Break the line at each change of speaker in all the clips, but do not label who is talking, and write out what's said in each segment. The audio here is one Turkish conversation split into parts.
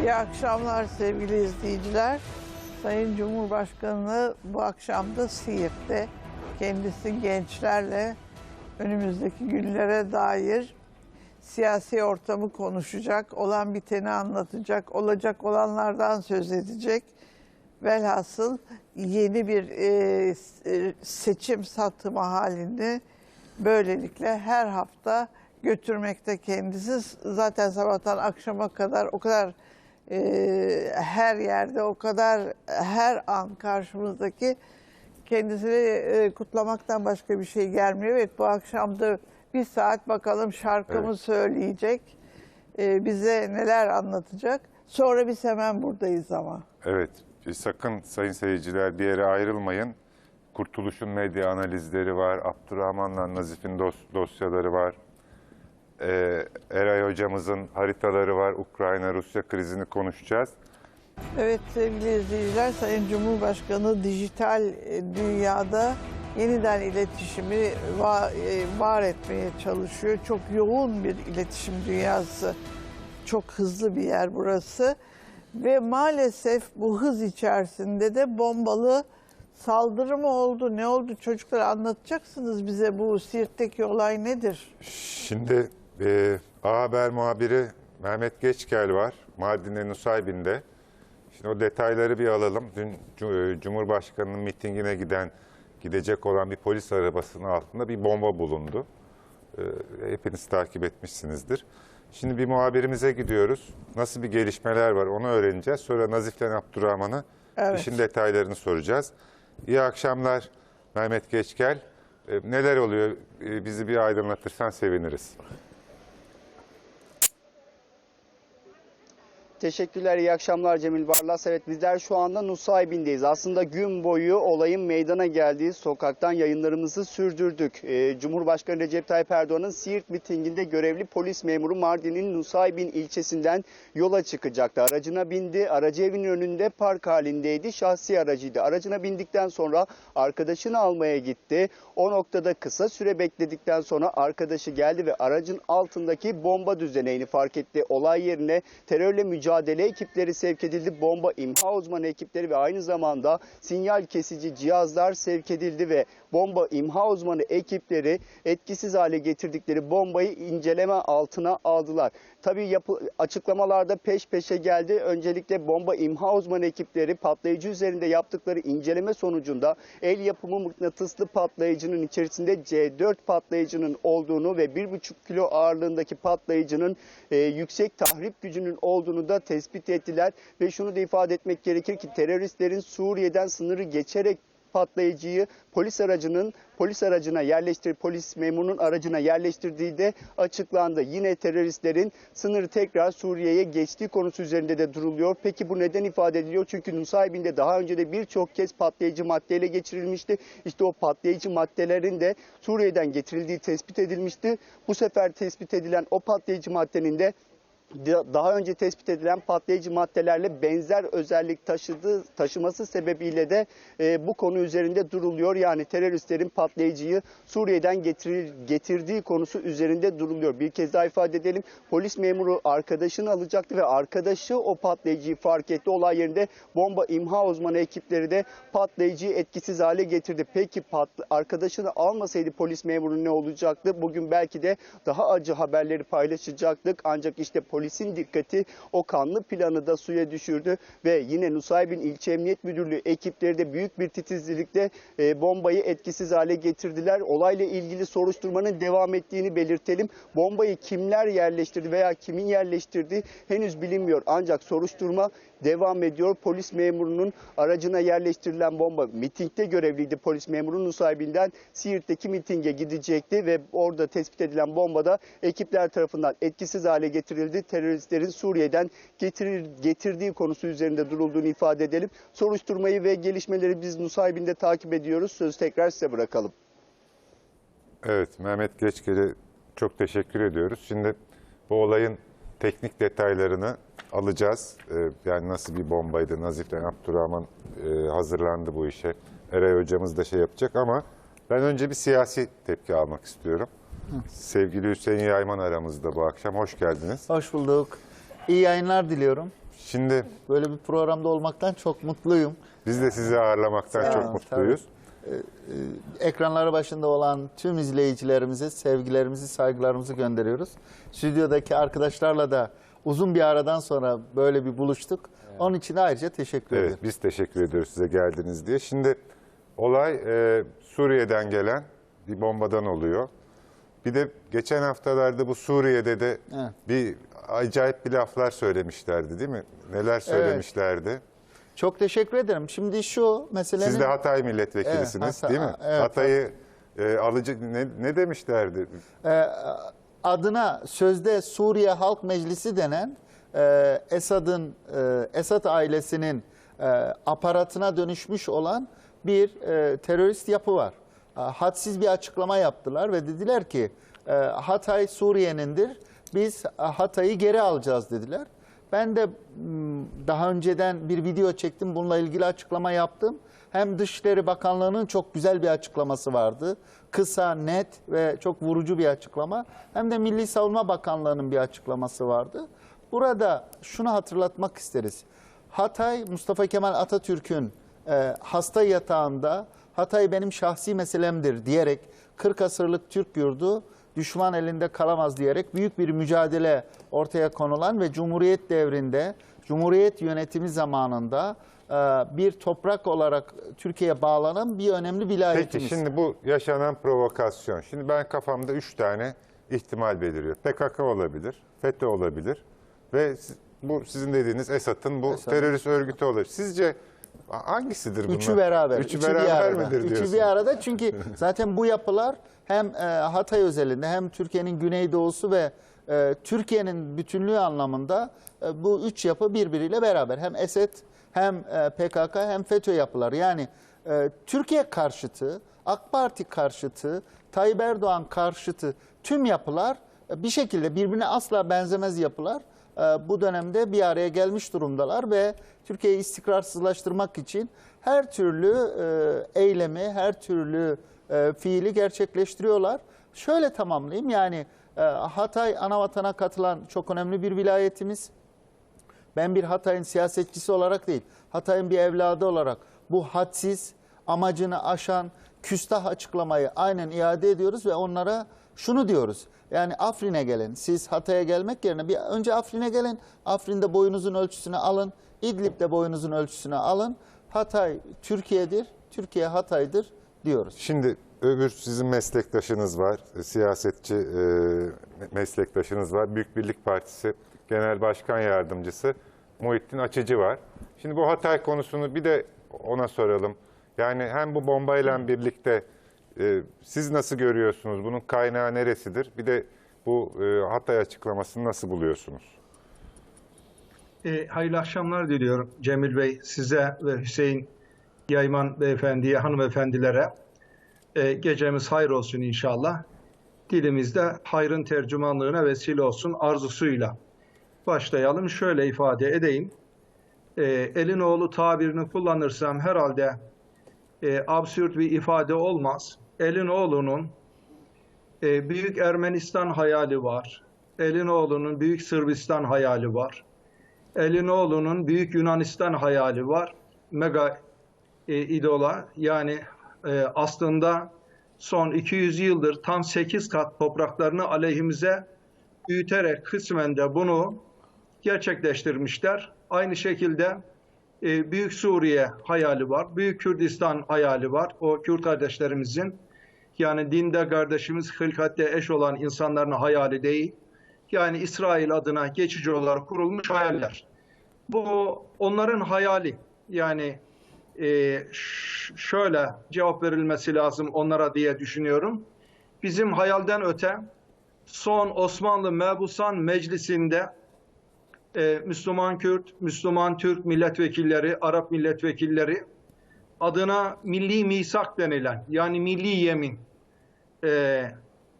İyi akşamlar sevgili izleyiciler. Sayın Cumhurbaşkanı bu akşam da Siirt'te kendisi gençlerle önümüzdeki günlere dair siyasi ortamı konuşacak, olan biteni anlatacak, olacak olanlardan söz edecek. Velhasıl yeni bir e, s- seçim satımı halinde böylelikle her hafta götürmekte kendisi. Zaten sabahtan akşama kadar o kadar e, her yerde o kadar her an karşımızdaki kendisini e, kutlamaktan başka bir şey gelmiyor. Evet bu akşam da bir saat bakalım şarkımı
Evet.
söyleyecek. E, bize neler anlatacak. Sonra biz hemen buradayız ama.
Evet, e, sakın sayın seyirciler bir yere ayrılmayın. Kurtuluş'un medya analizleri var, Abdurrahman'la Nazif'in dos- dosyaları var. Ee, Eray hocamızın haritaları var, Ukrayna-Rusya krizini konuşacağız.
Evet sevgili izleyiciler, Sayın Cumhurbaşkanı dijital e, dünyada yeniden iletişimi e, var etmeye çalışıyor. Çok yoğun bir iletişim dünyası, çok hızlı bir yer burası. Ve maalesef bu hız içerisinde de bombalı saldırı mı oldu, ne oldu çocuklar anlatacaksınız bize bu Siirt'teki olay nedir?
Şimdi e, A Haber muhabiri Mehmet Geçgel var, Mardin'in Nusaybin'de. Şimdi o detayları bir alalım. Dün e, Cumhurbaşkanı'nın mitingine giden, gidecek olan bir polis arabasının altında bir bomba bulundu. E, hepiniz takip etmişsinizdir. Şimdi bir muhabirimize gidiyoruz. Nasıl bir gelişmeler var onu öğreneceğiz. Sonra Nazif'ten Abdurrahman'a
Evet.
işin detaylarını soracağız. İyi akşamlar Mehmet Geçgel. E, neler oluyor? E, bizi bir aydınlatırsan seviniriz.
Teşekkürler, iyi akşamlar Cemil Barlas. Evet bizler şu anda Nusaybin'deyiz. Aslında gün boyu olayın meydana geldiği sokaktan yayınlarımızı sürdürdük. Ee, Cumhurbaşkanı Recep Tayyip Erdoğan'ın Siirt mitinginde görevli polis memuru Mardin'in Nusaybin ilçesinden yola çıkacaktı. Aracına bindi, aracı evinin önünde park halindeydi, şahsi aracıydı. Aracına bindikten sonra arkadaşını almaya gitti. O noktada kısa süre bekledikten sonra arkadaşı geldi ve aracın altındaki bomba düzeneğini fark etti. Olay yerine terörle mücadele ekipleri sevk edildi. Bomba imha uzmanı ekipleri ve aynı zamanda sinyal kesici cihazlar sevk edildi ve bomba imha uzmanı ekipleri etkisiz hale getirdikleri bombayı inceleme altına aldılar. Tabii yapı, açıklamalarda peş peşe geldi. Öncelikle bomba imha uzmanı ekipleri patlayıcı üzerinde yaptıkları inceleme sonucunda el yapımı mıknatıslı patlayıcının içerisinde C4 patlayıcının olduğunu ve 1,5 kilo ağırlığındaki patlayıcının e, yüksek tahrip gücünün olduğunu da tespit ettiler. Ve şunu da ifade etmek gerekir ki teröristlerin Suriye'den sınırı geçerek patlayıcıyı polis aracının polis aracına yerleştir polis memurunun aracına yerleştirdiği de açıklandı. Yine teröristlerin sınırı tekrar Suriye'ye geçtiği konusu üzerinde de duruluyor. Peki bu neden ifade ediliyor? Çünkü Nusaybin'de daha önce de birçok kez patlayıcı maddeyle geçirilmişti. İşte o patlayıcı maddelerin de Suriye'den getirildiği tespit edilmişti. Bu sefer tespit edilen o patlayıcı maddenin de daha önce tespit edilen patlayıcı maddelerle benzer özellik taşıdığı taşıması sebebiyle de e, bu konu üzerinde duruluyor. Yani teröristlerin patlayıcıyı Suriye'den getirir, getirdiği konusu üzerinde duruluyor. Bir kez daha ifade edelim. Polis memuru arkadaşını alacaktı ve arkadaşı o patlayıcıyı fark etti. Olay yerinde bomba imha uzmanı ekipleri de patlayıcıyı etkisiz hale getirdi. Peki pat, arkadaşını almasaydı polis memuru ne olacaktı? Bugün belki de daha acı haberleri paylaşacaktık. Ancak işte polisin dikkati o kanlı planı da suya düşürdü ve yine Nusaybin İlçe Emniyet Müdürlüğü ekipleri de büyük bir titizlikle e, bombayı etkisiz hale getirdiler. Olayla ilgili soruşturmanın devam ettiğini belirtelim. Bombayı kimler yerleştirdi veya kimin yerleştirdiği henüz bilinmiyor. Ancak soruşturma devam ediyor. Polis memurunun aracına yerleştirilen bomba mitingde görevliydi. Polis memuru Nusaybin'den Siirt'teki mitinge gidecekti ve orada tespit edilen bomba da ekipler tarafından etkisiz hale getirildi. Teröristlerin Suriye'den getirir, getirdiği konusu üzerinde durulduğunu ifade edelim. Soruşturmayı ve gelişmeleri biz Nusaybin'de takip ediyoruz. Sözü tekrar size bırakalım.
Evet, Mehmet Geçkel'e çok teşekkür ediyoruz. Şimdi bu olayın teknik detaylarını alacağız. Ee, yani nasıl bir bombaydı, Nazif'ten Abdurrahman e, hazırlandı bu işe. Eray hocamız da şey yapacak ama ben önce bir siyasi tepki almak istiyorum. Sevgili Hüseyin Yayman aramızda bu akşam. Hoş geldiniz.
Hoş bulduk. İyi yayınlar diliyorum.
Şimdi
Böyle bir programda olmaktan çok mutluyum.
biz de sizi ağırlamaktan çok mutluyuz.
Ekranları başında olan tüm izleyicilerimize sevgilerimizi, saygılarımızı gönderiyoruz. Stüdyodaki arkadaşlarla da uzun bir aradan sonra böyle bir buluştuk. Onun için ayrıca teşekkür
Evet,
ederim.
biz teşekkür ediyoruz size geldiniz diye. Şimdi olay e, Suriye'den gelen bir bombadan oluyor. Bir de geçen haftalarda bu Suriye'de de
Evet.
bir acayip bir laflar söylemişlerdi değil mi? Neler söylemişlerdi?
Çok teşekkür ederim. Şimdi şu meselenin...
Siz de Hatay milletvekilisiniz
Evet, Hatay-
değil mi?
evet,
Hatay'ı e, alıcı ne, ne demişlerdi?
Ee, adına sözde Suriye Halk Meclisi denen e, Esad'ın e, Esad ailesinin e, aparatına dönüşmüş olan bir e, terörist yapı var. E, hadsiz bir açıklama yaptılar ve dediler ki e, Hatay Suriye'nindir. Biz e, Hatay'ı geri alacağız dediler. Ben de daha önceden bir video çektim. Bununla ilgili açıklama yaptım. Hem Dışişleri Bakanlığı'nın çok güzel bir açıklaması vardı. Kısa, net ve çok vurucu bir açıklama. Hem de Milli Savunma Bakanlığı'nın bir açıklaması vardı. Burada şunu hatırlatmak isteriz. Hatay, Mustafa Kemal Atatürk'ün e, hasta yatağında Hatay benim şahsi meselemdir diyerek 40 asırlık Türk yurdu düşman elinde kalamaz diyerek büyük bir mücadele ortaya konulan ve Cumhuriyet devrinde, Cumhuriyet yönetimi zamanında e, bir toprak olarak Türkiye'ye bağlanan bir önemli
Peki
vilayetimiz.
şimdi bu yaşanan provokasyon. Şimdi ben kafamda üç tane ihtimal beliriyor. PKK olabilir, FETÖ olabilir ve bu sizin dediğiniz Esad'ın bu
Esad'ın.
terörist örgütü olabilir. Sizce hangisidir bunlar?
Üçü beraber.
Üçü,
Üçü
beraber
bir arada.
midir diyorsun?
Üçü bir arada çünkü zaten bu yapılar hem e, Hatay özelinde hem Türkiye'nin güneydoğusu ve e, Türkiye'nin bütünlüğü anlamında e, bu üç yapı birbiriyle beraber. Hem Esed hem PKK hem FETÖ yapılar. Yani Türkiye karşıtı, AK Parti karşıtı, Tayyip Erdoğan karşıtı tüm yapılar bir şekilde birbirine asla benzemez yapılar e, bu dönemde bir araya gelmiş durumdalar ve Türkiye'yi istikrarsızlaştırmak için her türlü e, eylemi, her türlü e, fiili gerçekleştiriyorlar. Şöyle tamamlayayım yani Hatay anavatana katılan çok önemli bir vilayetimiz. Ben bir Hatay'ın siyasetçisi olarak değil, Hatay'ın bir evladı olarak bu hadsiz, amacını aşan, küstah açıklamayı aynen iade ediyoruz ve onlara şunu diyoruz. Yani Afrin'e gelin. Siz Hatay'a gelmek yerine bir önce Afrin'e gelin. Afrin'de boyunuzun ölçüsünü alın. İdlib'de boyunuzun ölçüsünü alın. Hatay Türkiye'dir, Türkiye Hatay'dır diyoruz.
Şimdi öbür sizin meslektaşınız var, e, siyasetçi e, meslektaşınız var. Büyük Birlik Partisi Genel Başkan Yardımcısı Muhittin Açıcı var. Şimdi bu Hatay konusunu bir de ona soralım. Yani hem bu bombayla birlikte e, siz nasıl görüyorsunuz? Bunun kaynağı neresidir? Bir de bu e, Hatay açıklamasını nasıl buluyorsunuz?
E, hayırlı akşamlar diliyorum Cemil Bey size ve Hüseyin Yayman beyefendiye, hanımefendilere. E, gecemiz hayır olsun inşallah. Dilimizde hayrın tercümanlığına vesile olsun arzusuyla. Başlayalım. Şöyle ifade edeyim. E, elin tabirini kullanırsam herhalde e, absürt bir ifade olmaz. Elin oğlunun e, Büyük Ermenistan hayali var. Elin oğlunun Büyük Sırbistan hayali var. Elinoğlu'nun Büyük Yunanistan hayali var. Mega e, idola yani e, aslında son 200 yıldır tam 8 kat topraklarını aleyhimize büyüterek kısmen de bunu gerçekleştirmişler. Aynı şekilde e, Büyük Suriye hayali var. Büyük Kürdistan hayali var. O Kürt kardeşlerimizin yani dinde kardeşimiz, hılkatte eş olan insanların hayali değil. Yani İsrail adına geçici olarak kurulmuş hayaller. Bu onların hayali. Yani e, şöyle cevap verilmesi lazım onlara diye düşünüyorum. Bizim hayalden öte son Osmanlı Mebusan Meclisi'nde e, Müslüman Kürt, Müslüman Türk milletvekilleri, Arap milletvekilleri adına milli misak denilen yani milli yemin e,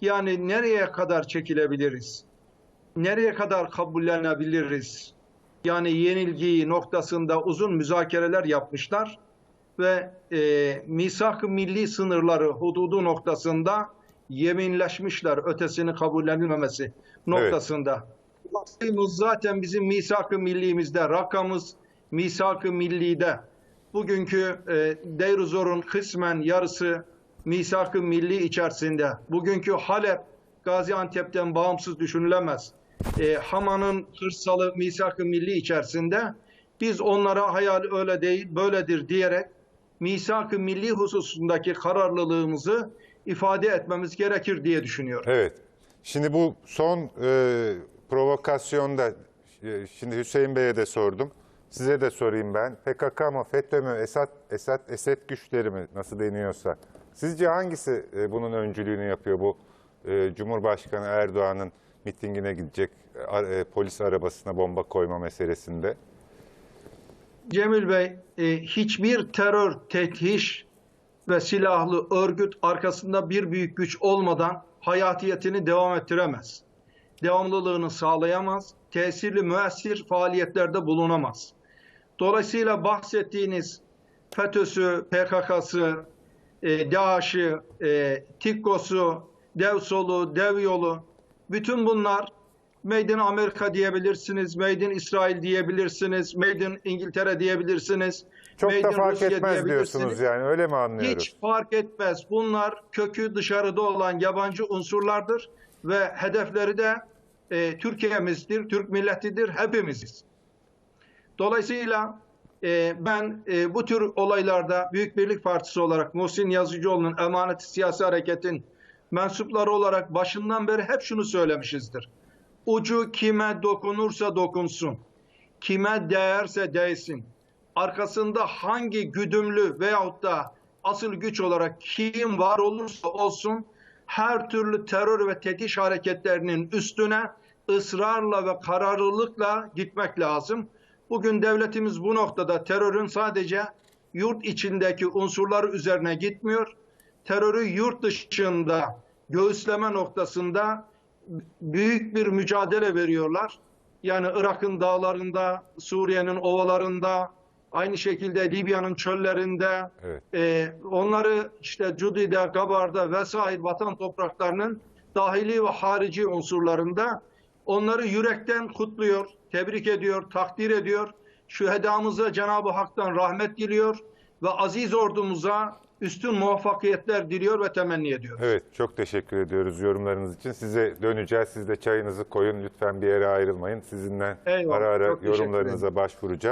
yani nereye kadar çekilebiliriz? nereye kadar kabullenebiliriz? Yani yenilgiyi noktasında uzun müzakereler yapmışlar ve e, misak-ı milli sınırları hududu noktasında yeminleşmişler ötesini kabullenilmemesi noktasında. Sayımız zaten bizim misak-ı millimizde, rakamımız misak-ı millide. Bugünkü e, Deir-i-Zor'un kısmen yarısı misak-ı milli içerisinde. Bugünkü Halep, Gaziantep'ten bağımsız düşünülemez. E, Hama'nın hırsalı misak-ı milli içerisinde biz onlara hayal öyle değil, böyledir diyerek misak-ı milli hususundaki kararlılığımızı ifade etmemiz gerekir diye düşünüyorum.
Evet. Şimdi bu son e, provokasyonda e, şimdi Hüseyin Bey'e de sordum. Size de sorayım ben. PKK mı, FETÖ mü, Esad, Esad, Esed güçleri mi nasıl deniyorsa. Sizce hangisi e, bunun öncülüğünü yapıyor bu e, Cumhurbaşkanı Erdoğan'ın mitingine gidecek e, polis arabasına bomba koyma meselesinde?
Cemil Bey, hiçbir terör, tethiş ve silahlı örgüt arkasında bir büyük güç olmadan hayatiyetini devam ettiremez. Devamlılığını sağlayamaz, tesirli müessir faaliyetlerde bulunamaz. Dolayısıyla bahsettiğiniz FETÖ'sü, PKK'sı, e, DAEŞ'i, e, TİKKO'su, DEVSOL'u, DEVYOL'u bütün bunlar Made in Amerika diyebilirsiniz, Made in İsrail diyebilirsiniz, Made in İngiltere diyebilirsiniz.
Çok
Made
da fark
Rusya
etmez diyorsunuz yani öyle mi anlıyoruz?
Hiç fark etmez. Bunlar kökü dışarıda olan yabancı unsurlardır ve hedefleri de e, Türkiye'mizdir, Türk milletidir, hepimiziz. Dolayısıyla e, ben e, bu tür olaylarda Büyük Birlik Partisi olarak Muhsin Yazıcıoğlu'nun emaneti siyasi hareketin mensupları olarak başından beri hep şunu söylemişizdir. Ucu kime dokunursa dokunsun, kime değerse değsin, arkasında hangi güdümlü veyahut da asıl güç olarak kim var olursa olsun her türlü terör ve tetiş hareketlerinin üstüne ısrarla ve kararlılıkla gitmek lazım. Bugün devletimiz bu noktada terörün sadece yurt içindeki unsurları üzerine gitmiyor. Terörü yurt dışında göğüsleme noktasında büyük bir mücadele veriyorlar. Yani Irak'ın dağlarında, Suriye'nin ovalarında, aynı şekilde Libya'nın çöllerinde,
Evet.
e, onları işte Cudi'de, Gabar'da vesaire vatan topraklarının dahili ve harici unsurlarında onları yürekten kutluyor, tebrik ediyor, takdir ediyor. Şühedamıza Cenab-ı Hak'tan rahmet diliyor ve aziz ordumuza üstün muvaffakiyetler diliyor ve temenni ediyor.
Evet, çok teşekkür ediyoruz yorumlarınız için. Size döneceğiz. Siz de çayınızı koyun. Lütfen bir yere ayrılmayın. Sizinle
Eyvallah,
ara ara yorumlarınıza başvuracağız.